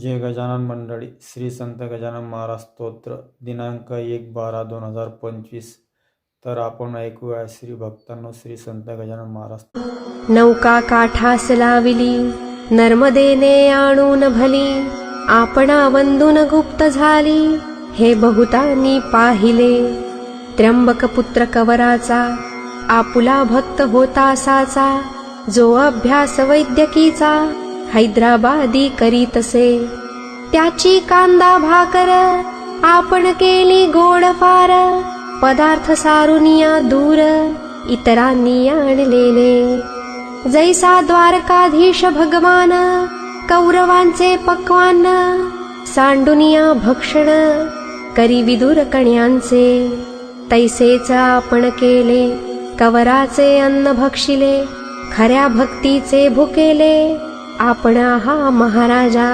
जय गजानन मंडळी श्री संत गजानन महाराज स्तोत्र दिनांक एक बारा दोन हजार पंचवीस. तर आपण ऐकूया श्री भक्तांनो श्री संत गजानन महाराज नौका काठास लाविली नर्मदेने आणून भली आपणा वंदून गुप्त झाली हे बहुतांनी पाहिले. त्र्यंबक पुत्र कवराचा आपुला भक्त होता साचा जो अभ्यास वैद्यकीचा हैदराबादी करीतसे त्याची कांदा भाकर आपण केली गोड फार. पदार्थ सारुनिया दूर इतरांनी आणलेले. जैसा द्वारकाधीश भगवान कौरवांचे पक्वान सांडुनिया भक्षण करी विदुर कण्यांचे. तैसेच आपण केले कवराचे अन्न भक्षिले खऱ्या भक्तीचे भुकेले. आपणा हा महाराजा.